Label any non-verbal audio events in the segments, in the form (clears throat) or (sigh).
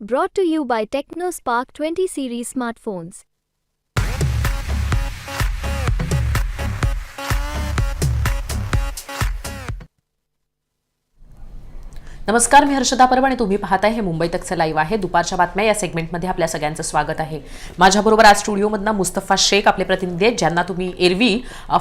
Brought to you by TechnoSpark 20 series smartphones. नमस्कार मी हर्षदा परब आणि तुम्ही पाहताय हे मुंबई तकचं लाईव्ह आहे. दुपारच्या बातम्या या सेगमेंटमध्ये आपल्या सगळ्यांचं स्वागत आहे. माझ्याबरोबर आज स्टुडिओमधनं मुस्तफा शेख आपले प्रतिनिधी आहेत ज्यांना तुम्ही एरवी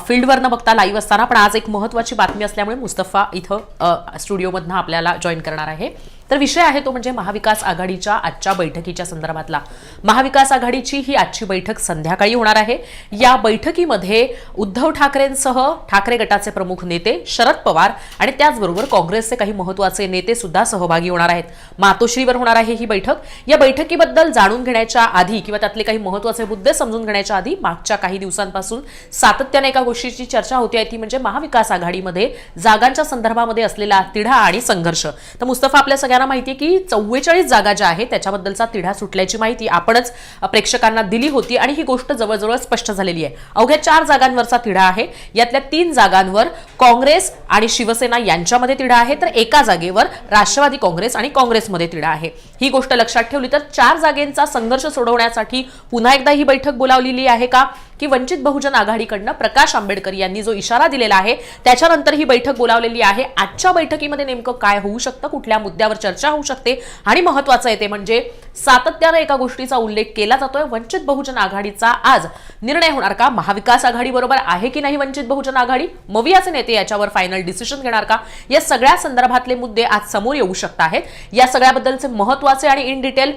फील्डवरनं बघता लाईव्ह असताना. पण आज एक महत्त्वाची बातमी असल्यामुळे मुस्तफा इथं स्टुडिओमधनं आपल्याला जॉईन करणार आहे. तर विषय आहे तो म्हणजे महाविकास आघाडीच्या आजच्या बैठकीच्या संदर्भातला. महाविकास आघाडीची ही आजची बैठक संध्याकाळी होणार आहे. या बैठकीमध्ये उद्धव ठाकरेंसह ठाकरे गटाचे प्रमुख नेते शरद पवार आणि त्याचबरोबर काँग्रेसचे काही महत्त्वाचे नेते सुद्धा सहभागी होणार आहेत. मातोश्रीवर होणार आहे ही बैठक. या बैठकीबद्दल जाणून घेण्याच्या आधी किंवा त्यातले काही महत्त्वाचे मुद्दे समजून घेण्याच्या आधी मागच्या काही दिवसांपासून सातत्याने एका गोष्टीची चर्चा होती आहे ती म्हणजे महाविकास आघाडीमध्ये जागांच्या संदर्भामध्ये असलेला तिढा आणि संघर्ष. तर मुस्तफा आपल्या सगळ्या सगळ्यांना माहिती आहे की चव्वेचाळीस जागा ज्या आहेत त्याच्याबद्दलचा तिढा सुटल्याची माहिती आपणच प्रेक्षकांना दिली होती आणि ही गोष्ट जवळजवळ स्पष्ट झालेली आहे. अवघ्या चार जागांवरचा तिढा आहे. यातल्या तीन जागांवर काँग्रेस आणि शिवसेना यांच्यामध्ये तिढा आहे तर एका जागेवर राष्ट्रवादी काँग्रेस आणि काँग्रेसमध्ये तिढा आहे. ही गोष्ट लक्षात ठेवली तर चार जागेंचा संघर्ष सोडवण्यासाठी पुन्हा एकदा ही बैठक बोलावलेली आहे का? की वंचित बहुजन आघाडीकडनं प्रकाश आंबेडकर यांनी जो इशारा दिलेला आहे त्याच्यानंतर ही बैठक बोलावलेली आहे. आजच्या बैठकीमध्ये नेमकं काय होऊ शकतं? कुठल्या मुद्द्यावर चर्चा होऊ शकते? आणि महत्वाचं आहे ते म्हणजे सातत्यानं एका गोष्टीचा उल्लेख केला जातोय. वंचित बहुजन आघाडीचा आज निर्णय होणार का? महाविकास आघाडी बरोबर आहे की नाही वंचित बहुजन आघाडी? मवियाचे नेते याच्यावर फायनल डिसिजन घेणार का? या सगळ्या संदर्भातले मुद्दे आज समोर येऊ शकत आहेत. या सगळ्याबद्दलचे महत्त्वाचे आणि इन डिटेल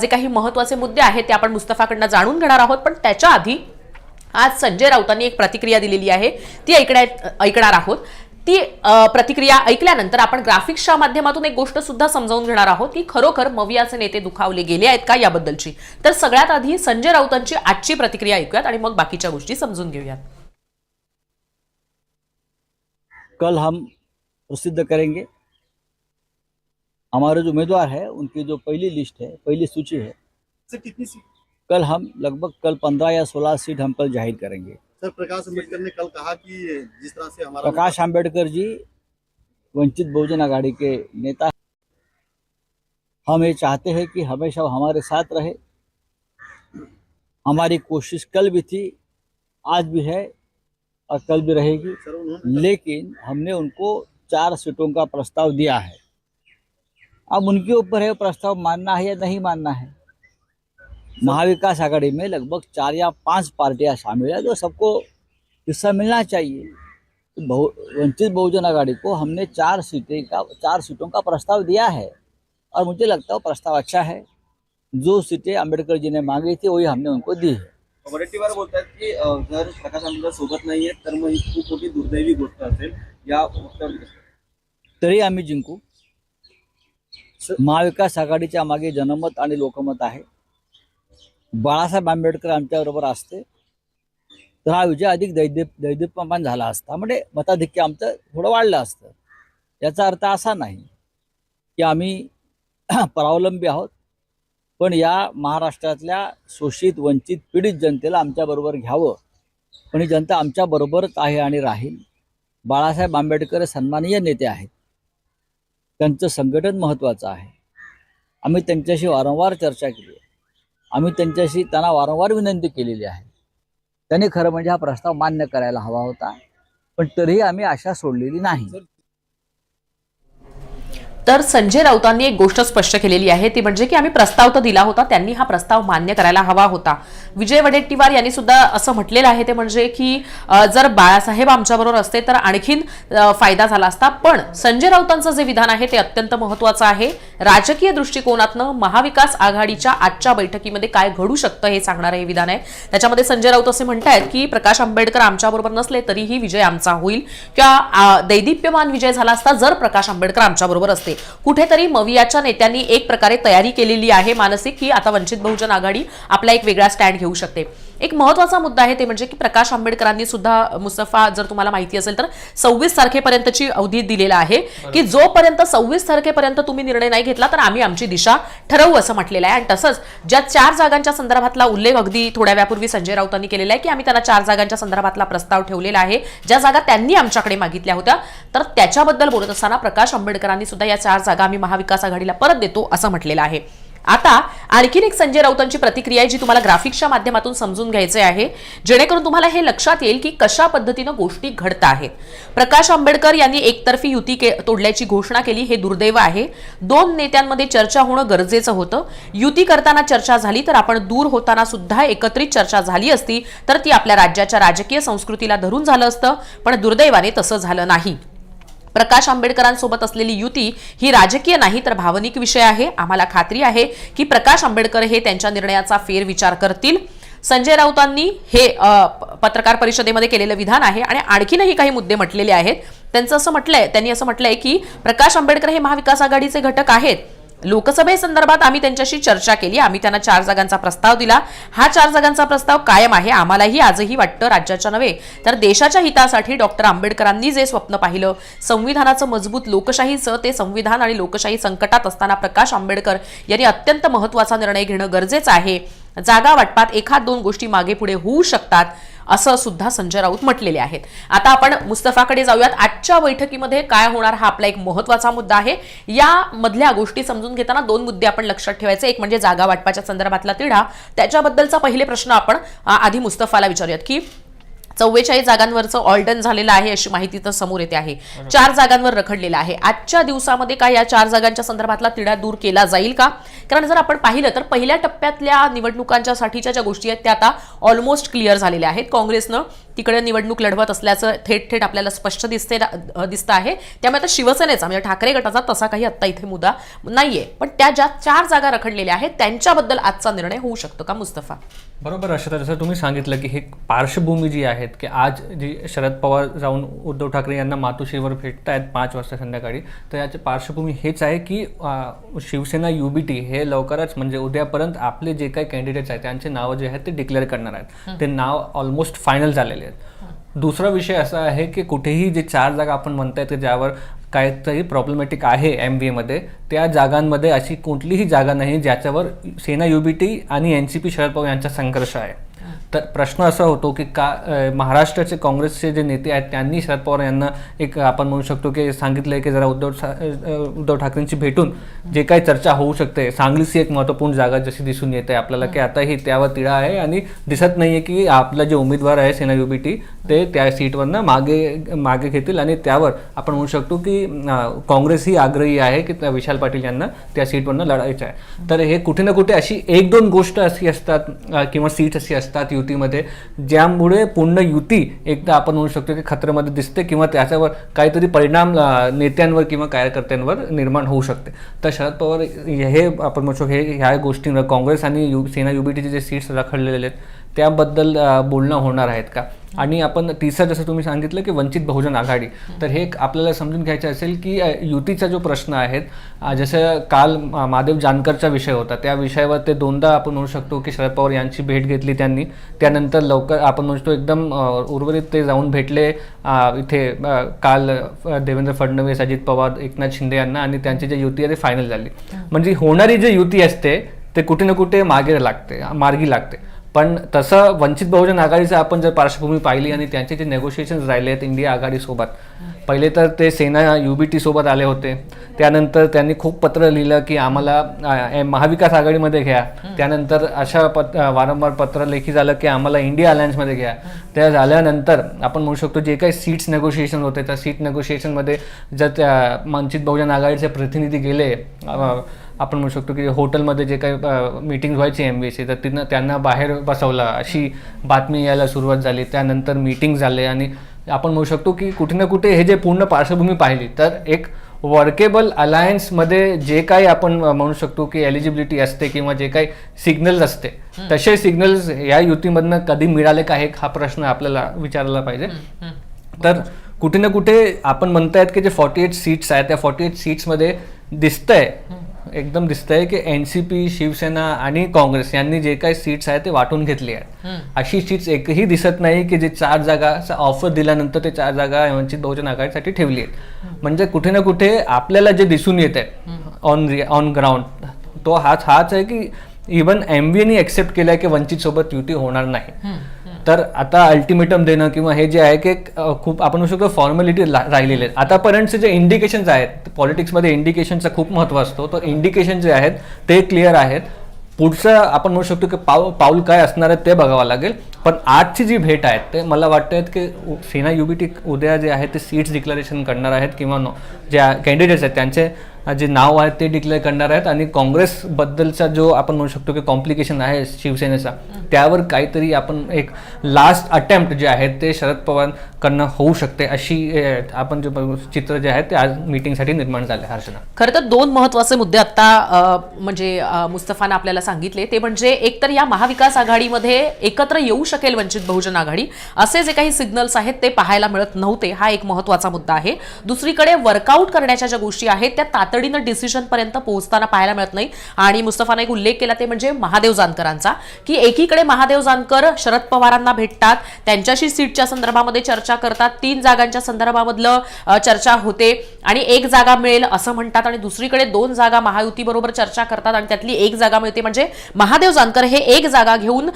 जे काही महत्त्वाचे मुद्दे आहेत ते आपण मुस्तफाकडनं जाणून घेणार आहोत. पण त्याच्या आधी आज संजय राऊतांनी एक प्रतिक्रिया दिलेली आहे. ती ऐकण्या ऐकणार आहोत. ती प्रतिक्रिया ऐकल्यानंतर आपण ग्राफिक्सच्या माध्यमातून एक गोष्ट सुद्धा समजावून घेणार आहोत की खरोखर मवियाचे नेते दुखावले गेले आहेत का याबद्दलची? तर सगळ्यात आधी संजय राऊतांची आजची प्रतिक्रिया ऐकूयात आणि मग बाकीच्या गोष्टी समजून घेऊयात. कल हम प्रसिद्ध करेंगे। हमारे जो उम्मीदवार है उनकी जो पहली लिस्ट है पहली सूची है सर कितनी सीट? कल हम लगभग कल पंद्रह या सोलह सीट हम कल ज़ाहिर करेंगे। सर प्रकाश अंबेडकर ने कल कहा कि जिस तरह से हमारा प्रकाश आंबेडकर जी वंचित बहुजन आघाड़ी के नेता हम ये चाहते हैं कि हमेशा हमारे साथ रहे। हमारी कोशिश कल भी थी आज भी है और कल भी रहेगी। लेकिन हमने उनको चार सीटों का प्रस्ताव दिया है। अब उनके ऊपर है प्रस्ताव मानना है या नहीं मानना है? महाविकास आघाड़ी में लगभग चार या पाँच पार्टियाँ शामिल है जो सबको हिस्सा मिलना चाहिए। तो बहु वंचित बहुजन आघाड़ी को हमने चार सीटें का चार सीटों का प्रस्ताव दिया है और मुझे लगता है प्रस्ताव अच्छा है। जो सीटें अंबेडकर जी ने मांगी थी वही हमने उनको दी है। वडेट्टीवार बोलतात की जर प्रकाश आंबेडकर सोबत तर मग ही खूप मोठी दुर्दैवी गोष्ट असेल या तरी आम्ही जिंकू. महाविकास आघाडीच्या मागे जनमत आणि लोकमत आहे. बाळासाहेब आंबेडकर आमच्याबरोबर असते. तर हा विजय अधिक दैदिप दैदिप्यमान झाला असता. म्हणजे मताधिक्य आमचं थोडं वाढलं असतं. याचा अर्थ असा नाही की आम्ही (clears throat) परावलंबी आहोत. पण या महाराष्ट्रातल्या शोषित वंचित पीडित जनतेला आमच्याबरोबर घ्यावं. पण ही जनता आमच्याबरोबरच आहे आणि राहील. बाळासाहेब आंबेडकर सन्माननीय नेते आहेत. त्यांचं संघटन महत्त्वाचं आहे. आम्ही त्यांच्याशी वारंवार चर्चा केली आहे. आम्ही त्यांच्याशी त्यांना वारंवार विनंती केलेली आहे. त्यांनी खरं म्हणजे हा प्रस्ताव मान्य करायला हवा होता पण तरीही आम्ही आशा सोडलेली नाही. तर संजय राऊतांनी एक गोष्ट स्पष्ट केलेली आहे ती म्हणजे की आम्ही प्रस्ताव तर दिला होता त्यांनी हा प्रस्ताव मान्य करायला हवा होता. विजय वडेट्टीवार यांनी सुद्धा असं म्हटलेलं आहे ते म्हणजे की जर बाळासाहेब आमच्याबरोबर असते तर आणखीन फायदा झाला असता. पण संजय राऊतांचं जे विधान आहे ते अत्यंत महत्वाचं आहे. राजकीय दृष्टिकोनातनं महाविकास आघाडीच्या आजच्या बैठकीमध्ये काय घडू शकतं हे सांगणारं हे विधान आहे. त्याच्यामध्ये संजय राऊत असे म्हणतायत की प्रकाश आंबेडकर आमच्याबरोबर नसले तरीही विजय आमचा होईल. किंवा दैदिप्यमान विजय झाला असता जर प्रकाश आंबेडकर आमच्याबरोबर असते. कुठेतरी मवियाच्या नेत्यांनी एक प्रकारे तयारी केलेली आहे. मानसिक की आता वंचित बहुजन आघाडी आपला एक वेगळा स्टँड घेऊ शकते. एक महत्त्वाचा मुद्दा आहे ते म्हणजे की प्रकाश आंबेडकरांनी सुद्धा मुस्तफा जर तुम्हाला माहिती असेल तर सव्वीस तारखेपर्यंतची अवधी दिलेला आहे. की जोपर्यंत सव्वीस तारखेपर्यंत तुम्ही निर्णय नाही घेतला तर आम्ही आमची दिशा ठरवू असं म्हटलेलं आहे. आणि तसंच ज्या चार जागांच्या संदर्भातला उल्लेख अगदी थोड्या वेळापूर्वी संजय राऊतांनी केलेला आहे की आम्ही त्यांना चार जागांच्या संदर्भातला प्रस्ताव ठेवलेला आहे. ज्या जागा त्यांनी आमच्याकडे मागितल्या होत्या तर त्याच्याबद्दल बोलत असताना प्रकाश आंबेडकरांनी सुद्धा या चार जागा आम्ही महाविकास आघाडीला परत देतो असं म्हटलेलं आहे. आता आणखीन एक संजय राऊतांची प्रतिक्रिया आहे जी तुम्हाला ग्राफिक्सच्या माध्यमातून समजून घ्यायचे आहे. जेणेकरून तुम्हाला हे लक्षात येईल की कशा पद्धतीनं गोष्टी घडत आहेत. प्रकाश आंबेडकर यांनी एकतर्फी युती के- तोडल्याची घोषणा केली हे दुर्दैव आहे. दोन नेत्यांमध्ये चर्चा होणं गरजेचं होतं. युती करताना चर्चा झाली तर आपण दूर होताना सुद्धा एकत्रित चर्चा झाली असती तर ती आपल्या राज्याच्या राजकीय संस्कृतीला धरून झालं असतं पण दुर्दैवाने तसं झालं नाही. प्रकाश आंबेडकरांसोबत असलेली युती ही राजकीय नाही तर भावनिक विषय आहे. आम्हाला खात्री आहे की प्रकाश आंबेडकर हे त्यांच्या निर्णयाचा फेरविचार करतील. संजय राऊतांनी हे प- पत्रकार परिषदेमध्ये केलेलं विधान आहे आणि आणखीनही काही मुद्दे म्हटलेले आहेत. त्यांचं असं म्हटलंय त्यांनी असं म्हटलंय की प्रकाश आंबेडकर हे महाविकास आघाडीचे घटक आहेत. लोकसभेसंदर्भात आम्ही त्यांच्याशी चर्चा केली. आम्ही त्यांना चार जागांचा प्रस्ताव दिला. हा चार जागांचा प्रस्ताव कायम आहे. आम्हालाही आजही वाटतं राज्याच्या नव्हे तर देशाच्या हितासाठी डॉक्टर आंबेडकरांनी जे स्वप्न पाहिलं संविधानाचं मजबूत लोकशाहीचं ते संविधान आणि लोकशाही संकटात असताना प्रकाश आंबेडकर यांनी अत्यंत महत्त्वाचा निर्णय घेणं गरजेचं आहे. जागा वाटपात एखाद दोन गोष्टी मागे पुढे होऊ शकतात. असं सुद्धा संजय राऊत म्हटलेले आहेत. आता आपण मुस्तफाकडे जाऊयात. आजच्या बैठकीमध्ये काय होणार हा आपला एक महत्त्वाचा मुद्दा आहे. या मधल्या गोष्टी समजून घेताना दोन मुद्दे आपण लक्षात ठेवायचे. एक म्हणजे जागा वाटपाच्या संदर्भातला तिढा. त्याच्याबद्दलचा पहिले प्रश्न आपण आधी मुस्तफाला विचारूयात की चव्वेचाळीस जागांवरचं ऑल्डन झालेलं आहे अशी माहिती तर समोर येते आहे. चार जागांवर रखडलेलं आहे. आजच्या दिवसामध्ये काय या चार जागांच्या संदर्भातला तिढा दूर केला जाईल का? कारण जर आपण पाहिलं तर पहिल्या टप्प्यातल्या निवडणुकांच्या साठीच्या ज्या गोष्टी आहेत त्या आता ऑलमोस्ट क्लिअर झालेल्या आहेत. काँग्रेसनं तिकडे निवडणूक लढवत असल्याचं थेट थेट आपल्याला स्पष्ट दिसते दिसतं आहे. त्यामुळे आता शिवसेनेचा म्हणजे ठाकरे गटाचा तसा काही आत्ता इथे मुद्दा नाहीये. पण त्या ज्या चार जागा रखडलेल्या आहेत त्यांच्याबद्दल आजचा निर्णय होऊ शकतो का मुस्तफा? बरोबर अशा जसं तुम्ही सांगितलं की हे पार्श्वभूमी जी आहेत की आज जी शरद पवार जाऊन उद्धव ठाकरे यांना मातोश्रीवर भेटत आहेत पाच वाजता संध्याकाळी तर याची पार्श्वभूमी हेच आहे की शिवसेना युबीटी हे लवकरच म्हणजे उद्यापर्यंत आपले जे काही कॅन्डिडेट्स आहेत त्यांचे नावं जे आहेत ते डिक्लेअर करणार आहेत. ते नाव ऑलमोस्ट फायनल झालेले आहेत. दुसरा विषय असा आहे की कुठेही जे चार जागा आपण म्हणताय की ज्यावर काहीतरी प्रॉब्लेमॅटिक आहे एम बी एमध्ये त्या जागांमध्ये अशी कुठलीही जागा नाही ज्याच्यावर सेना युबीटी आणि N C P Sharad Pawar यांचा संघर्ष आहे. तर प्रश्न असा होतो की का महाराष्ट्राचे काँग्रेसचे जे नेते आहेत त्यांनी शरद पवार यांना एक आपण म्हणू शकतो की सांगितलं आहे की जरा उद्धव उद्धव ठाकरेंची भेटून जे काही चर्चा होऊ शकते सांगलीची एक महत्त्वपूर्ण जागा जशी दिसून येते आपल्याला की आता ही त्यावर तिळा आहे आणि दिसत नाही आहे की आपला जे उमेदवार आहे सेना युबीटी ते त्या सीटवरनं मागे मागे घेतील आणि त्यावर आपण म्हणू शकतो की काँग्रेस ही आग्रही आहे की त्या विशाल पाटील यांना त्या सीटवरनं लढायचं आहे. तर हे कुठे ना कुठे अशी एक दोन गोष्ट अशी असतात किंवा सीट अशी असतात युतीमध्ये ज्यामुळे पूर्ण युती एकदा आपण म्हणू शकतो की खतरेमध्ये दिसते किंवा त्याच्यावर काहीतरी परिणाम नेत्यांवर किंवा कार्यकर्त्यांवर निर्माण होऊ शकते. तर शरद पवार हे आपण म्हणू शकतो हे ह्या गोष्टींवर काँग्रेस आणि यु सेना युबीटीचे जे सीट्स रखडलेले आहेत त्याबद्दल बोलणं होणार आहेत का? आणि आपण तिसरं जसं तुम्ही सांगितलं की वंचित बहुजन आघाडी तर हे आपल्याला समजून घ्यायचं असेल की युतीचा जो प्रश्न आहे अ, जसं काल महादेव जानकरचा विषय होता त्या विषयावर ते दोनदा आपण म्हणू शकतो की शरद पवार यांची भेट घेतली त्यांनी. त्यानंतर लवकर आपण म्हणू शकतो एकदम उर्वरित ते जाऊन भेटले इथे काल देवेंद्र फडणवीस अजित पवार एकनाथ शिंदे यांना आणि त्यांची जी युती आहे ती फायनल झाली. म्हणजे होणारी जी युती असते ते कुठे ना कुठे मागे लागते मार्गी लागते. पण तसं वंचित बहुजन आघाडीचं आपण जर पार्श्वभूमी पाहिली आणि त्यांचे जे नेगोशिएशन राहिले आहेत इंडिया आघाडीसोबत पहिले तर ते सेना युबीटी सोबत आले होते. त्यानंतर त्यांनी खूप पत्र लिहिलं की आम्हाला महाविकास आघाडीमध्ये घ्या. त्यानंतर अशा पत वारंवार पत्र लेखी झालं की आम्हाला इंडिया अलायन्समध्ये घ्या. त्या झाल्यानंतर आपण म्हणू शकतो जे काही सीट्स नेगोशिएशन होते त्या सीट नेगोशिएशनमध्ये जर त्या वंचित बहुजन आघाडीचे प्रतिनिधी गेले आपण म्हणू शकतो की हॉटेलमध्ये जे काही मीटिंग व्हायची एम बी सी तर तिनं त्यांना बाहेर बसवलं. अशी बातमी यायला सुरुवात झाली. त्यानंतर मीटिंग झाले आणि आपण म्हणू शकतो की कुठे ना कुठे हे जे पूर्ण पार्श्वभूमी पाहिली तर एक वर्केबल अलायन्समध्ये जे काही आपण म्हणू शकतो की एलिजिबिलिटी असते किंवा जे काही सिग्नल्स असते तसे सिग्नल्स या युतीमधनं कधी मिळाले का हे हा प्रश्न आपल्याला विचारला पाहिजे. तर कुठे ना कुठे आपण म्हणतायत की जे फॉर्टी एट सीट्स आहेत त्या फॉर्टी एट सीट्समध्ये दिसतंय. एकदम दिसतंय की एन सी पी शिवसेना आणि काँग्रेस यांनी जे काही सीट्स आहेत ते वाटून घेतली आहेत. अशी सीट्स एकही दिसत नाही की जे चार जागा ऑफर दिल्यानंतर ते चार जागा वंचित बहुजन आघाडीसाठी ठेवली आहेत. म्हणजे कुठे ना कुठे आपल्याला जे दिसून येत आहे ऑन ऑन ग्राउंड तो हाच हाच आहे की इवन एम बीने एक्सेप्ट केलं आहे की वंचित सोबत युती होणार नाही. तर आता अल्टिमेटम देणं किंवा हे जे आहे की खूप आपण म्हणू शकतो फॉर्मॅलिटी राहिलेले आहेत. आतापर्यंतचे जे इंडिकेशन्स आहेत पॉलिटिक्समध्ये इंडिकेशनचा खूप महत्त्व असतो. तर इंडिकेशन जे आहेत ते क्लिअर आहेत. पुढचं आपण म्हणू शकतो की पाऊ पाऊल काय असणार आहे ते बघावं लागेल. पण आजची जी भेट आहे ते मला वाटतं की सेना युबीटी उद्या जे आहे ते सीट्स डिक्लरेशन करणार आहेत किंवा नो जे कॅन्डिडेट्स आहेत त्यांचे जे नाव आहे ते डिक्लेअर करणार आहेत आणि काँग्रेसबद्दलचा जो आपण म्हणू शकतो की कॉम्प्लिकेशन आहे शिवसेनेचा त्यावर काहीतरी आपण एक लास्ट अटेम्प्ट जे आहे ते शरद पवारांकडनं होऊ शकते अशी आपण जे चित्र जे आहे ते आज मीटिंगसाठी निर्माण झाले हर्षदा. खरं तर दोन महत्त्वाचे मुद्दे आता अ, म्हणजे मुस्तफानं आपल्याला सांगितले ते म्हणजे एकतर या महाविकास आघाडीमध्ये एकत्र येऊ शकेल वंचित बहुजन आघाडी असे जे काही सिग्नल्स आहेत ते पाहायला मिळत नव्हते हा एक महत्त्वाचा मुद्दा आहे. दुसरीकडे वर्कआउट करण्याच्या ज्या गोष्टी आहेत त्या तातडीनं डिसिजनपर्यंत पोहोचताना पाहायला मिळत नाही. आणि मुस्तफानं एक उल्लेख केला ते म्हणजे महादेव जानकरांचा की एकीकडे महादेव जानकर शरद पवारांना भेटतात त्यांच्याशी सीटच्या संदर्भामध्ये चर्चा करतात तीन जागांच्या संदर्भामधलं चर्चा होते आणि एक जागा मिळेल असं म्हणतात आणि दुसरीकडे दोन जागा महायुतीबरोबर चर्चा करतात आणि त्यातली एक जागा मिळते म्हणजे महादेव जानकर हे एक जागा घेऊन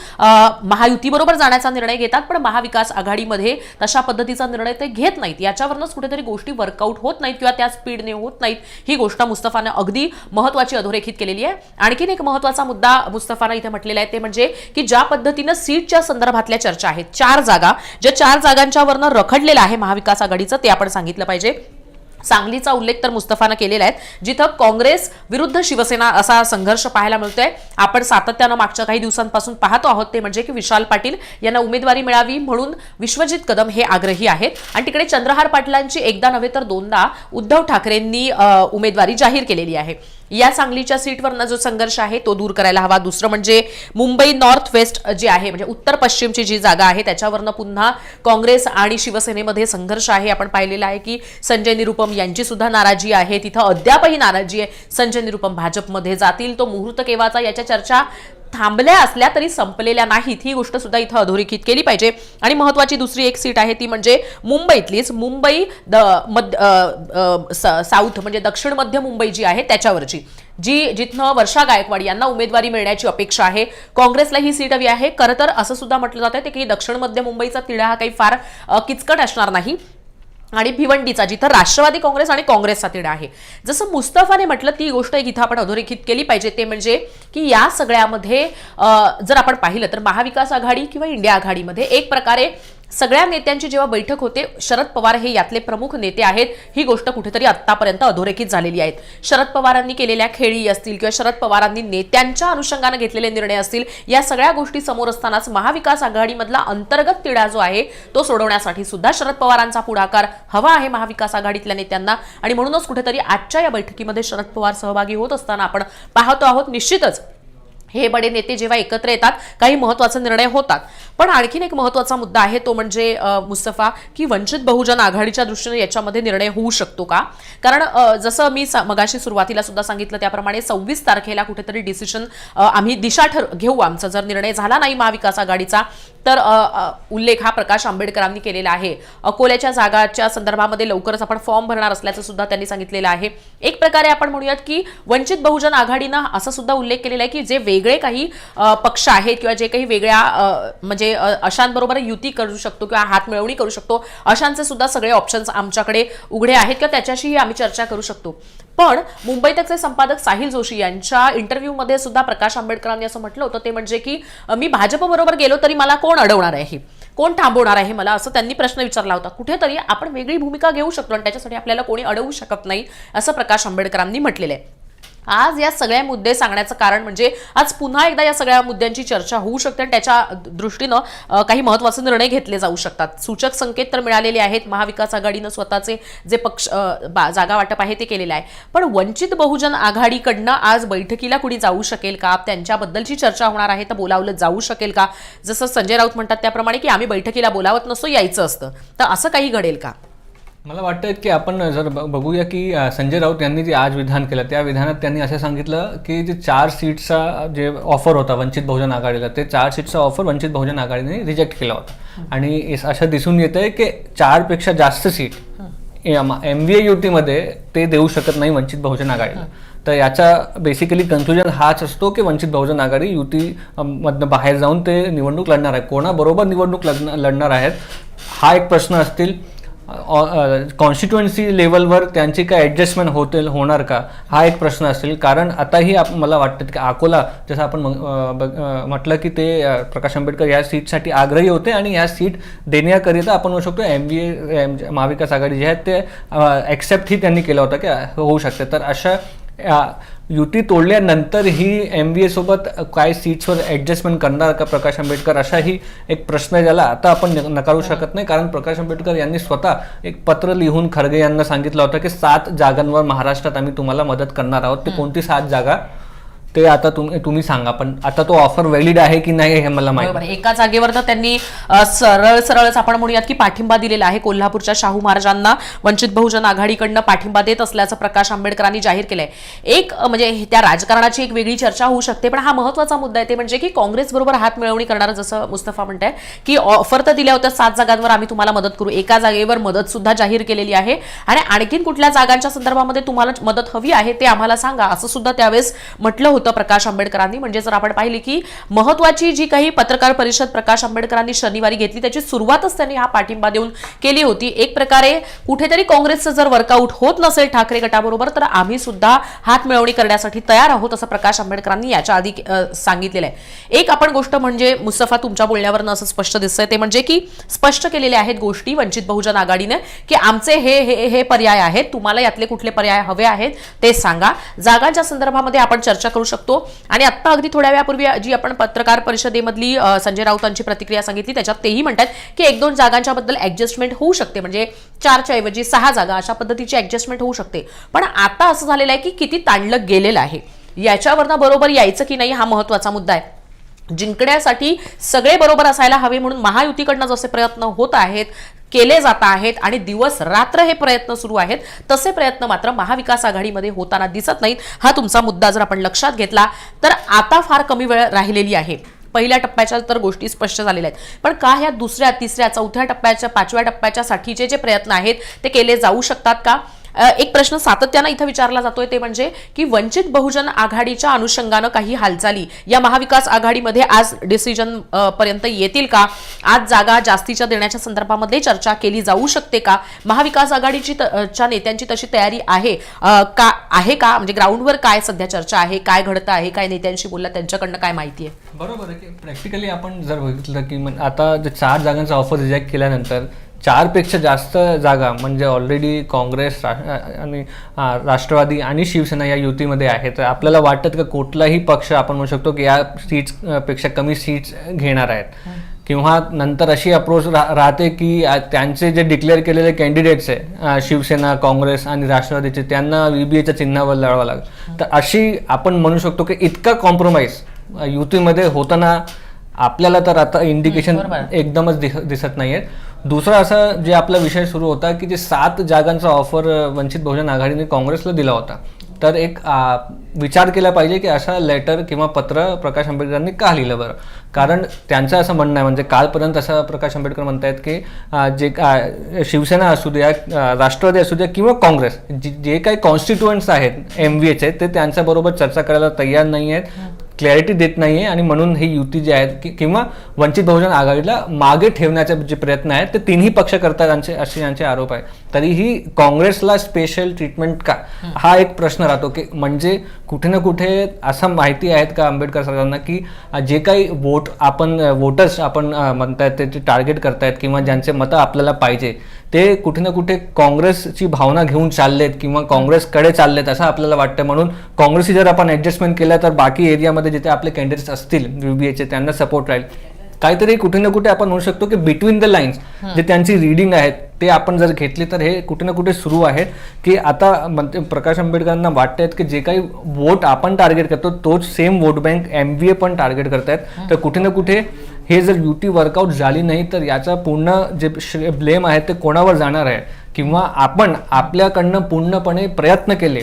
महायुती बरोबर जाण्याचा निर्णय घेतात पण महाविकास आघाडीमध्ये तशा पद्धतीचा निर्णय ते घेत नाहीत. याच्यावरनच कुठेतरी गोष्टी वर्कआउट होत नाहीत किंवा त्या स्पीडने होत नाहीत. ही गोष्ट मुस्तफानं अगदी महत्वाची अधोरेखित केलेली आहे. आणखीन एक महत्त्वाचा मुद्दा मुस्तफानं इथे म्हटलेला आहे ते म्हणजे की ज्या पद्धतीनं सीटच्या संदर्भातल्या चर्चा आहेत चार जागा ज्या चार जागांच्यावरनं रखडलेलं आहे महाविकास आघाडीचं ते आपण सांगितलं पाहिजे. सांगलीचा उल्लेख तर मुस्तफानं केलेला आहे जिथं काँग्रेस विरुद्ध शिवसेना असा संघर्ष पाहायला मिळतोय. आपण सातत्यानं मागच्या काही दिवसांपासून पाहतो आहोत ते म्हणजे की विशाल पाटील यांना उमेदवारी मिळावी म्हणून विश्वजित कदम हे आग्रही आहेत. आणि तिकडे चंद्रहार पाटलांची एकदा नव्हे तर दोनदा उद्धव ठाकरेंनी उमेदवारी जाहीर केलेली आहे. या सांगलीच्या सीटवरनं जो संघर्ष आहे तो दूर करायला हवा. दुसरं म्हणजे मुंबई नॉर्थ वेस्ट जे आहे म्हणजे उत्तर पश्चिमची जी जागा आहे त्याच्यावरनं पुन्हा काँग्रेस आणि शिवसेनेमध्ये संघर्ष आहे. आपण पाहिलेलं आहे की संजय निरुपम यांची सुद्धा नाराजी आहे. तिथं अद्यापही नाराजी आहे. संजय निरुपम भाजपमध्ये जातील. तो मुहूर्त केव्हाचा याच्या चर्चा थांबल्या असल्या तरी संपलेल्या नाहीत. ही गोष्ट सुद्धा इथं अधोरेखित केली पाहिजे. आणि महत्वाची दुसरी एक सीट आहे ती म्हणजे मुंबईतलीच. मुंबई द मध्य स- साऊथ म्हणजे दक्षिण मध्य मुंबई जी आहे त्याच्यावरची. जी जिथनं वर्षा गायकवाड यांना उमेदवारी मिळण्याची अपेक्षा आहे. काँग्रेसला ही सीट हवी आहे. खरं तर असं सुद्धा म्हटलं जातं की दक्षिण मध्य मुंबईचा तिढा हा काही फार किचकट असणार नाही. आणि भिवंडीचा जिथं राष्ट्रवादी काँग्रेस आणि काँग्रेसचा तिढा आहे. जसं मुस्तफाने म्हटलं ती गोष्ट एक इथं आपण अधोरेखित केली पाहिजे. ते म्हणजे की या सगळ्यामध्ये जर आपण पाहिलं तर महाविकास आघाडी किंवा इंडिया आघाडीमध्ये एक प्रकारे सगळ्या नेत्यांची जेव्हा बैठक होते शरद पवार हे यातले प्रमुख नेते आहेत. ही गोष्ट कुठेतरी आत्तापर्यंत अधोरेखित झालेली आहेत. शरद पवारांनी केलेल्या खेळी असतील किंवा शरद पवारांनी नेत्यांच्या अनुषंगाने घेतलेले निर्णय असतील या सगळ्या गोष्टी समोर असतानाच महाविकास आघाडीमधला अंतर्गत तिढा जो आहे तो सोडवण्यासाठी सुद्धा शरद पवारांचा पुढाकार हवा आहे महाविकास आघाडीतल्या नेत्यांना. आणि म्हणूनच कुठेतरी आजच्या या बैठकीमध्ये शरद पवार सहभागी होत असताना आपण पाहतो आहोत निश्चितच हे बडे नेते जेव्हा एकत्र येतात काही महत्त्वाचे निर्णय होतात. पण आणखीन एक महत्त्वाचा मुद्दा आहे तो म्हणजे मुस्तफा की वंचित बहुजन आघाडीच्या दृष्टीने याच्यामध्ये निर्णय होऊ शकतो का? कारण जसं मी मगाशी सुरुवातीला सुद्धा सांगितलं त्याप्रमाणे सव्वीस तारखेला कुठेतरी डिसिशन आम्ही दिशा ठर घेऊ आमचा. जर निर्णय झाला नाही महाविकास आघाडीचा तर उल्लेख हा प्रकाश आंबेडकरांनी केलेला आहे. अकोल्याच्या जागाच्या संदर्भामध्ये लवकरच आपण फॉर्म भरणार असल्याचं सुद्धा त्यांनी सांगितलेलं आहे. एक प्रकारे आपण म्हणूयात की वंचित बहुजन आघाडीनं असा सुद्धा उल्लेख केलेला आहे की जे वेग वेगळे काही पक्ष आहेत किंवा जे काही वेगळ्या म्हणजे अशांबरोबर युती करू शकतो किंवा हातमिळवणी करू शकतो अशांचे सुद्धा सगळे ऑप्शन्स आमच्याकडे उघडे आहेत किंवा त्याच्याशीही आम्ही चर्चा करू शकतो. पण मुंबई तकचे संपादक साहिल जोशी यांच्या इंटरव्ह्यूमध्ये सुद्धा प्रकाश आंबेडकरांनी असं म्हटलं होतं ते म्हणजे की मी भाजपबरोबर गेलो तरी मला कोण अडवणार आहे कोण थांबवणार आहे मला? असं त्यांनी प्रश्न विचारला होता. कुठेतरी आपण वेगळी भूमिका घेऊ शकतो आणि त्याच्यासाठी आपल्याला कोणी अडवू शकत नाही असं प्रकाश आंबेडकरांनी म्हटलेलं आहे. आज या सगळ्या मुद्दे सांगण्याचं कारण म्हणजे आज पुन्हा एकदा या सगळ्या मुद्द्यांची चर्चा होऊ शकते आणि त्याच्या दृष्टीनं काही महत्त्वाचे निर्णय घेतले जाऊ शकतात. सूचक संकेत तर मिळालेले आहेत. महाविकास आघाडीनं स्वतःचे जे पक्ष बा- जागा वाटप आहे ते केलेलं आहे. पण वंचित बहुजन आघाडीकडनं आज बैठकीला कुणी जाऊ शकेल का? त्यांच्याबद्दलची चर्चा होणार आहे तर बोलावलं जाऊ शकेल का? जसं संजय राऊत म्हणतात त्याप्रमाणे की आम्ही बैठकीला बोलावत नसतो यायचं असतं. तर असं काही घडेल का? मला वाटतं की आपण जर बघूया की संजय राऊत यांनी जे आज विधान केलं त्या विधानात त्यांनी असं सांगितलं की जे चार सीटचा जे ऑफर होता वंचित बहुजन आघाडीला ते चार सीटचा ऑफर वंचित बहुजन आघाडीने रिजेक्ट केला होता. आणि असं दिसून येत आहे की चारपेक्षा जास्त सीट एम बी ए युतीमध्ये ते देऊ शकत नाही वंचित बहुजन आघाडीला. तर याचा बेसिकली कन्क्लुजन हाच असतो की वंचित बहुजन आघाडी युती अम, मधनं बाहेर जाऊन ते निवडणूक लढणार आहे. कोणाबरोबर निवडणूक लढणार लढणार आहेत हा एक प्रश्न असतील. कॉन्स्टिट्युएन्सी लेवलवर त्यांची काय ॲडजस्टमेंट होतील होणार का? हा एक प्रश्न असेल. कारण आताही आप मला वाटतं की अकोला जसं आपण म्हटलं की ते प्रकाश आंबेडकर या सीटसाठी आग्रही होते आणि या सीट देण्याकरिता आपण म्हणू शकतो एम बी ए महाविकास आघाडी जे आहेत ते ॲक्सेप्टही त्यांनी केलं होतं की हो, होऊ शकते. तर अशा युती तोडल्यानंतर ही एम बी एसोबत काय सीट्सवर ॲडजस्टमेंट करणार का प्रकाश आंबेडकर असाही एक प्रश्न आहे ज्याला आता आपण नकारू शकत नाही. कारण प्रकाश आंबेडकर यांनी स्वतः एक पत्र लिहून खरगे यांना सांगितलं होतं की सात जागांवर महाराष्ट्रात आम्ही तुम्हाला मदत करणार आहोत. ते कोणती सात जागा? ते आता तुम्ही तुम्ही सांगा पण आता तो ऑफर व्हॅलिड आहे की नाही हे मला माहिती बरोबर. एका जागेवर तर त्यांनी अ, सरळ सरळच आपण म्हणूयात की पाठिंबा दिलेला आहे कोल्हापूरच्या शाहू महाराजांना. वंचित बहुजन आघाडीकडनं पाठिंबा देत असल्याचं प्रकाश आंबेडकरांनी जाहीर केलंय. एक अ, म्हणजे हे- त्या राजकारणाची एक वेगळी चर्चा होऊ शकते पण हा महत्त्वाचा मुद्दा आहे ते म्हणजे की काँग्रेस बरोबर हात मिळवणी करणारं जसं मुस्तफा म्हणताय की ऑफर तर दिल्या होत्या सात जागांवर आम्ही तुम्हाला मदत करू. एका जागेवर मदत सुद्धा जाहीर केलेली आहे. आणि आणखीन कुठल्या जागांच्या संदर्भामध्ये तुम्हाला मदत हवी आहे ते आम्हाला सांगा असं सुद्धा त्यावेळेस म्हटलं होतं. प्रकाश आंबेडकरांनी. म्हणजे जर आपण पाहिली की महत्वाची जी काही पत्रकार परिषद प्रकाश आंबेडकरांनी शनिवारी घेतली त्याची सुरुवातच त्यांनी हा पाठिंबा देऊन केली होती. एक प्रकारे कुठेतरी काँग्रेसचं जर वर्कआउट होत नसेल ठाकरे गटाबरोबर तर आम्ही सुद्धा हात मिळवणी करण्यासाठी तयार आहोत असं प्रकाश आंबेडकरांनी याच्या आधी सांगितलेलं आहे. एक आपण गोष्ट म्हणजे मुस्तफा तुमच्या बोलण्यावरनं असं स्पष्ट दिसतंय. ते म्हणजे की स्पष्ट केलेल्या आहेत गोष्टी वंचित बहुजन आघाडीने की आमचे हे हे हे पर्याय आहेत तुम्हाला यातले कुठले पर्याय हवे आहेत ते सांगा. जागांच्या संदर्भामध्ये आपण चर्चा करू शकतो. आणि आत्ता अगदी थोड्या वेळापूर्वी जी आपण पत्रकार परिषदेमधली संजय राऊतांची प्रतिक्रिया सांगितली त्याच्यात तेही म्हणतात की एक दोन जागांच्या बद्दल ऍडजस्टमेंट होऊ शकते. म्हणजे चारच्या ऐवजी सहा जागा अशा पद्धतीची ऍडजस्टमेंट होऊ शकते. पण आता असं झालेलं आहे की किती ताणलं गेलेलं आहे. याच्यावरनं बरोबर यायचं की नाही हा महत्त्वाचा मुद्दा आहे. जिंकण्यासाठी सगळे बरोबर असायला हवे म्हणून महायुतीकडनं जसे प्रयत्न होत आहेत केले जात आहेत आणि दिवस रात्र हे प्रयत्न सुरू आहेत तसे प्रयत्न मात्र महाविकास आघाडीमध्ये होताना दिसत नाहीत. हा तुमचा मुद्दा जर आपण लक्षात घेतला तर आता फार कमी वेळ राहिलेली आहे. पहिल्या टप्प्याच्या तर गोष्टी स्पष्ट झालेल्या आहेत. पण का ह्या दुसऱ्या तिसऱ्या चौथ्या टप्प्याच्या पाचव्या टप्प्याच्या साठीचे जे प्रयत्न आहेत ते केले जाऊ शकतात का? एक प्रश्न सातत्यानं इथं विचारला जातोय ते म्हणजे की वंचित बहुजन आघाडीच्या अनुषंगानं काही हालचाली या महाविकास आघाडीमध्ये आज डिसिजन पर्यंत येतील का? आज जागा जास्तीच्या देण्याच्या संदर्भामध्ये चर्चा केली जाऊ शकते का? महाविकास आघाडीची च्या नेत्यांची तशी तयारी आहे का आहे का? म्हणजे ग्राउंडवर काय सध्या चर्चा आहे? काय घडतं आहे? काय नेत्यांशी बोलला? त्यांच्याकडनं काय माहिती आहे? बरोबर आहे की प्रॅक्टिकली आपण जर बघितलं की आता चार जागांचा ऑफर रिजेक्ट केल्यानंतर चारपेक्षा जास्त जागा म्हणजे ऑलरेडी काँग्रेस आणि राष्ट्रवादी आणि शिवसेना या युतीमध्ये आहे तर आपल्याला वाटतं का कुठलाही पक्ष आपण म्हणू शकतो की या सीट्सपेक्षा कमी सीट्स घेणार आहेत. किंवा नंतर अशी अप्रोच रा राहते की त्यांचे जे डिक्लेअर केलेले कॅन्डिडेट्स आहे शिवसेना काँग्रेस आणि राष्ट्रवादीचे त्यांना व्हीबीएच्या चिन्हावर लढावं लागेल. तर अशी आपण म्हणू शकतो की इतका कॉम्प्रोमाइज युतीमध्ये होताना आपल्याला तर आता इंडिकेशन एकदमच दिस दिसत नाहीये दुसरा असं जे आपला विषय सुरू होता की जे सात जागांचा ऑफर वंचित बहुजन आघाडीने काँग्रेसला दिला होता. तर एक आ, विचार केला पाहिजे की असा लेटर किंवा पत्र प्रकाश आंबेडकरांनी का लिहिलं बरं? कारण त्यांचं असं म्हणणं आहे म्हणजे कालपर्यंत असं प्रकाश आंबेडकर म्हणतायत की जे आ, शिवसेना असू द्या राष्ट्रवादी असू द्या किंवा काँग्रेस जे जे काही कॉन्स्टिट्युएंट्स आहेत एम व्ही एचे ते त्यांच्याबरोबर चर्चा करायला तयार नाही आहेत क्लॅरिटी देत नाहीये आणि म्हणून ही युती जी आहेत कि- किंवा वंचित बहुजन आघाडीला मागे ठेवण्याचे जे प्रयत्न आहेत ते तिन्ही पक्ष करतात यांचे असे यांचे आरोप आहे तरीही काँग्रेसला स्पेशल ट्रीटमेंट का? हा. एक प्रश्न राहतो की म्हणजे कुठे ना कुठे असं माहिती आहेत का आंबेडकर सरकारना की जे काही वोट आपण वोटर्स आपण म्हणतायत ते टार्गेट करतायत किंवा ज्यांचे मतं आपल्याला पाहिजे ते कुठे ना कुठे काँग्रेसची भावना घेऊन चाललेत किंवा काँग्रेसकडे चाललेत असं आपल्याला वाटतं म्हणून काँग्रेसची जर आपण ऍडजस्टमेंट केलं तर बाकी एरियामध्ये जिथे आपले कॅन्डिडेट्स असतील युबीएचे त्यांना सपोर्ट राहील. काहीतरी कुठे ना कुठे आपण म्हणू शकतो की बिटवीन द लाईन्स जे त्यांची रिडिंग आहेत ते आपण जर घेतली तर हे कुठे ना कुठे सुरू आहेत की आता म्हणते प्रकाश आंबेडकरांना वाटतायत की जे काही वोट आपण टार्गेट करतो तोच same vote bank M B A पण टार्गेट करतायत. तर कुठे ना कुठे हे जर युती वर्कआउट झाली नाही तर याचा पूर्ण जे ब्लेम आहे ते कोणावर जाणार आहे? किंवा आपण आपल्याकडनं पूर्णपणे प्रयत्न केले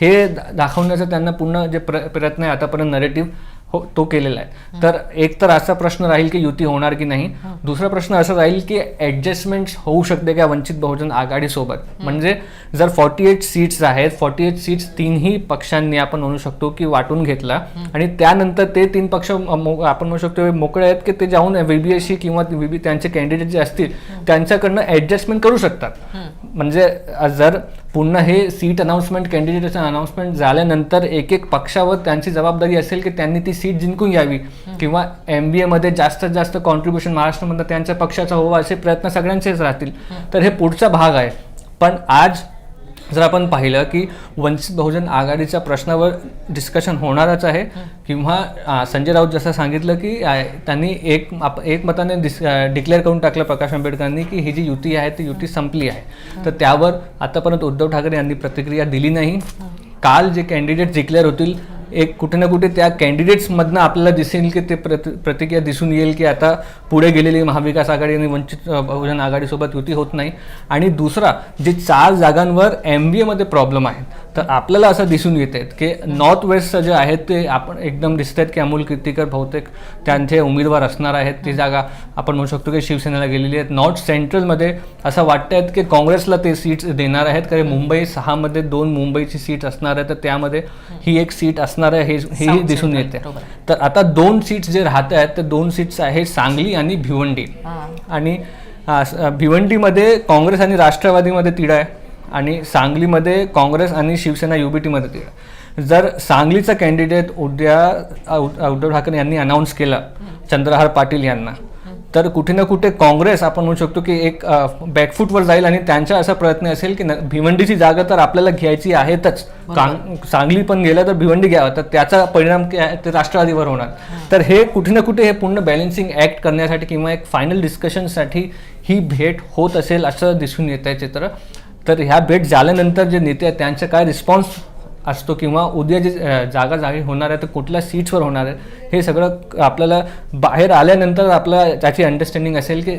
हे दाखवण्याचा त्यांना पूर्ण जे प्र प्रयत्न आहे आतापर्यंत नरेटिव्ह हो तो केलेला आहे. तर एक तर असा प्रश्न राहील की युती होणार की नाही. दुसरा प्रश्न असा राहील की ऍडजस्टमेंट होऊ शकते का वंचित बहुजन आघाडीसोबत? म्हणजे जर फॉर्टी एट सीट्स आहेत फॉर्टी एट सीट्स तीनही पक्षांनी आपण म्हणू शकतो की वाटून घेतला. आणि त्यानंतर ते तीन पक्ष आपण म्हणू शकतो मोकळे आहेत की ते जाऊन व्हीबीएससी किंवा व्हीबी त्यांचे कॅन्डिडेट जे असतील त्यांच्याकडनं ऍडजस्टमेंट करू शकतात. म्हणजे जर पुन्हा हे सीट अनाऊन्समेंट कॅन्डिडेटचं अनाऊन्समेंट झाल्यानंतर एक एक पक्षावर त्यांची जबाबदारी असेल की त्यांनी ती सीट जिंकून घ्यावी. किंवा एम बी एमध्ये जास्तीत जास्त कॉन्ट्रीब्युशन महाराष्ट्रामध्ये त्यांच्या पक्षाचा व्हावा असे प्रयत्न सगळ्यांचेच राहतील. तर हे पुढचा भाग आहे. पण आज जर आपण पाहिलं की वंचित बहुजन आघाडीच्या प्रश्नावर डिस्कशन होणारच आहे. किंवा संजय राऊत जसं सांगितलं की त्यांनी एक आप- एक मताने डिस डिक्लेअर करून टाकलं प्रकाश आंबेडकरांनी की ही जी युती आहे ती युती संपली आहे. तर त्यावर आतापर्यंत उद्धव ठाकरे यांनी प्रतिक्रिया दिली नाही. काल जे कॅन्डिडेट डिक्लेअर होतील एक कुठे ना कुठे त्या कॅन्डिडेट्समधनं आपल्याला दिसेल की ते प्रति प्रतिक्रिया दिसून येईल की आता पुढे गेलेली महाविकास आघाडी आणि वंचित बहुजन आघाडीसोबत युती होत नाही. आणि दुसरा जे चार जागांवर एम बी एमध्ये प्रॉब्लेम आहेत. तर आपल्याला असं दिसून येत आहेत की नॉर्थ वेस्टचं जे आहेत ते आपण एकदम दिसत आहेत की अमोल कीर्तिकर बहुतेक त्यांचे उमेदवार असणार आहेत. ती जागा आपण म्हणू शकतो की शिवसेनेला गेलेली आहेत. नॉर्थ सेंट्रलमध्ये असं वाटतं आहेत की काँग्रेसला ते सीट्स देणार आहेत. कारण मुंबई सहामध्ये दोन मुंबईची सीट असणार आहे तर त्यामध्ये ही एक सीट असणार आहे हे हेही दिसून येते. तर आता दोन सीट्स जे राहत आहेत ते दोन सीट्स आहे सांगली आणि भिवंडी. आणि भिवंडीमध्ये काँग्रेस आणि राष्ट्रवादीमध्ये तिढा आहे आणि सांगलीमध्ये काँग्रेस आणि शिवसेना युबीटीमध्ये तिढा आहे. जर सांगलीचा कॅन्डिडेट उद्या उद्धव ठाकरे यांनी अनाऊन्स केला चंद्रहार पाटील यांना तर कुठे ना कुठे काँग्रेस आपण म्हणू शकतो की एक बॅकफूटवर जाईल आणि त्यांचा असा प्रयत्न असेल की भिवंडीची जागा तर आपल्याला घ्यायची आहेतच. सांगली पण गेलं तर भिवंडी घ्यावं तर त्याचा परिणाम ते राष्ट्रवादीवर होणार. तर हे कुठे ना कुठे हे पूर्ण बॅलन्सिंग ऍक्ट करण्यासाठी किंवा एक फायनल डिस्कशनसाठी ही भेट होत असेल असं दिसून येत आहे चित्र. तर ह्या भेट झाल्यानंतर जे नेते आहेत त्यांचा काय रिस्पॉन्स असतो किंवा उद्या जे जागा जागी होणार आहे तर कुठल्या सीट्सवर होणार आहे हे सगळं आपल्याला बाहेर आल्यानंतर आपलं त्याची अंडरस्टँडिंग असेल की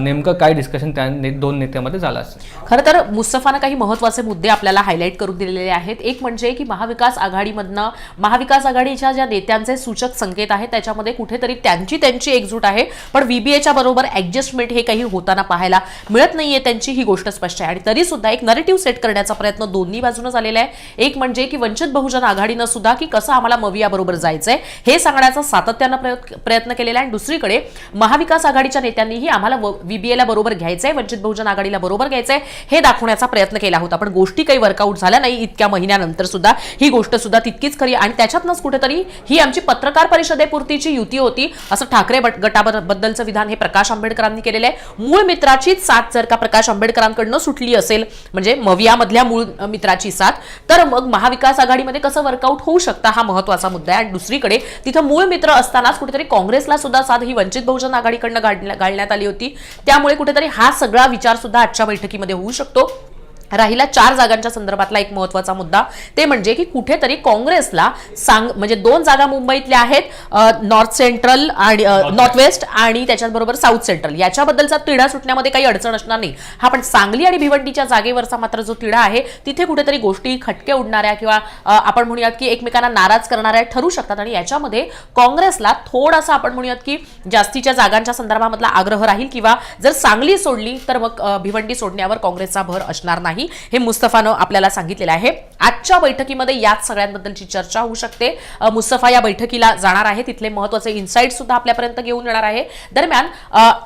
नेमकं काय डिस्कशन त्या ने- दोन नेत्यामध्ये झालं असेल. खरं तर मुस्तफानं काही महत्त्वाचे मुद्दे आपल्याला हायलाईट करून दिलेले आहेत. एक म्हणजे की महाविकास आघाडीमधनं महाविकास आघाडीच्या ज्या नेत्यांचे सूचक संकेत आहेत त्याच्यामध्ये कुठेतरी त्यांची त्यांची एकजूट आहे. पण व्हीबीएच्या बरोबर ऍडजस्टमेंट हे काही होताना पाहायला मिळत नाहीये त्यांची ही गोष्ट स्पष्ट आहे. आणि तरी सुद्धा एक नरेटिव्ह सेट करण्याचा प्रयत्न दोन्ही बाजूनं झालेला आहे. एक म्हणजे की वंचित बहुजन आघाडीनं सुद्धा की कसं आम्हाला मविया बरोबर जायचंय हे सांगण्याचा सातत्यानं प्रयत्न केलेला आहे. आणि दुसरीकडे महाविकास आघाडीच्या नेत्यांनीही आम्हाला व्हीबीएला बरोबर घ्यायचंय वंचित बहुजन आघाडीला बरोबर घ्यायचंय हे दाखवण्याचा प्रयत्न केला होता. पण गोष्टी काही वर्कआउट झाल्या नाही इतक्या महिन्यानंतर सुद्धा. ही गोष्ट सुद्धा तितकीच खरी आणि त्याच्यातनंच कुठेतरी ही आमची पत्रकार परिषदेपुरतीची युती होती असं ठाकरे गटाबद्दलचं विधान हे प्रकाश आंबेडकरांनी केलेलं आहे. मूळ मित्राचीच साथ जर का प्रकाश आंबेडकरांकडनं सुटली असेल म्हणजे मवियामधल्या मूळ मित्राची साथ तर मग महा महाविकास आघाडीमध्ये कसं वर्कआउट होऊ शकतं हा महत्त्वाचा मुद्दा आहे. आणि दुसरीकडे तिथं मूळ मित्र असतानाच कुठेतरी काँग्रेसला सुद्धा साथ ही वंचित बहुजन आघाडीकडनं घालण्यात आली होती. त्यामुळे कुठेतरी हा सगळा विचार सुद्धा आजच्या बैठकीमध्ये होऊ शकतो. राहिला चार जागांच्या संदर्भातला एक महत्त्वाचा मुद्दा. ते म्हणजे की कुठेतरी काँग्रेसला सांग म्हणजे दोन जागा मुंबईतल्या आहेत नॉर्थ सेंट्रल आणि नॉर्थ वेस्ट. आणि त्याच्याबरोबर साऊथ सेंट्रल. याच्याबद्दलचा तिढा सुटण्यामध्ये काही अडचण असणार नाही. हा पण सांगली आणि भिवंडीच्या जागेवरचा मात्र जो तिढा आहे तिथे कुठेतरी गोष्टी खटके उडणाऱ्या किंवा आपण म्हणूयात की एकमेकांना नाराज करणाऱ्या ठरू शकतात. आणि याच्यामध्ये काँग्रेसला थोडासा आपण म्हणूयात की जास्तीच्या जागांच्या संदर्भामधला आग्रह राहील किंवा जर सांगली सोडली तर मग भिवंडी सोडण्यावर काँग्रेसचा भर असणार नाही. हे मुस्तफानं आपल्याला सांगितलेलं आहे. आजच्या बैठकीमध्ये याच सगळ्यांबद्दलची चर्चा होऊ शकते. मुस्तफा या बैठकीला जाणार आहे. तिथले महत्त्वाचे इन्साइट सुद्धा आपल्यापर्यंत घेऊन येणार आहे. दरम्यान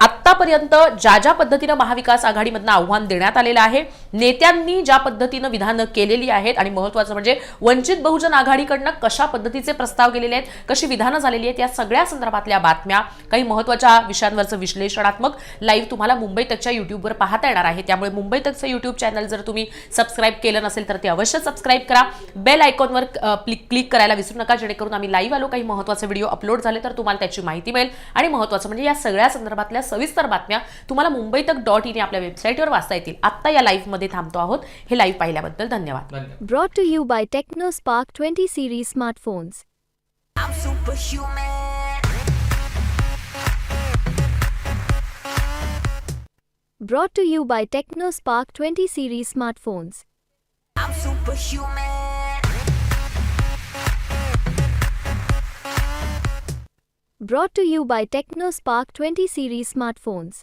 आत्तापर्यंत ज्या ज्या पद्धतीनं महाविकास आघाडीमधनं आव्हान देण्यात आलेलं आहे नेत्यांनी ज्या पद्धतीनं विधानं केलेली आहेत आणि महत्वाचं म्हणजे वंचित बहुजन आघाडीकडनं कशा पद्धतीचे प्रस्ताव गेलेले आहेत कशी विधानं झालेली आहेत या सगळ्या संदर्भातल्या बातम्या काही महत्त्वाच्या विषयांवरचं विश्लेषणात्मक लाईव्ह तुम्हाला मुंबई तकच्या युट्यूबवर पाहता येणार आहे. त्यामुळे मुंबई तकचं युट्यूब चॅनल जर तुम्ही सबस्क्राईब केलं नसेल तर ते अवश्य सबस्क्राईब करा. बेल आयकॉनवर क्लिक करायला विसरू नका. जेणेकरून आम्ही लाईव्ह आलो काही महत्त्वाचे व्हिडिओ अपलोड झाले तर तुम्हाला त्याची माहिती मिळेल. आणि महत्वाचं म्हणजे या सगळ्या संदर्भातल्या सविस्तर बातम्या तुम्हाला मुंबई तक डॉट इन आपल्या वेबसाईटवर वाचता येतील. आत्ता या लाईव्हमध्ये थांबतो आहोत. हे लाईव्ह पाहिल्याबद्दल धन्यवाद. Brought to you by TechnoSpark 20 series smartphones. I'm superhuman. Brought to you by TechnoSpark 20 series smartphones. I'm superhuman. Brought to you by TechnoSpark 20 series smartphones.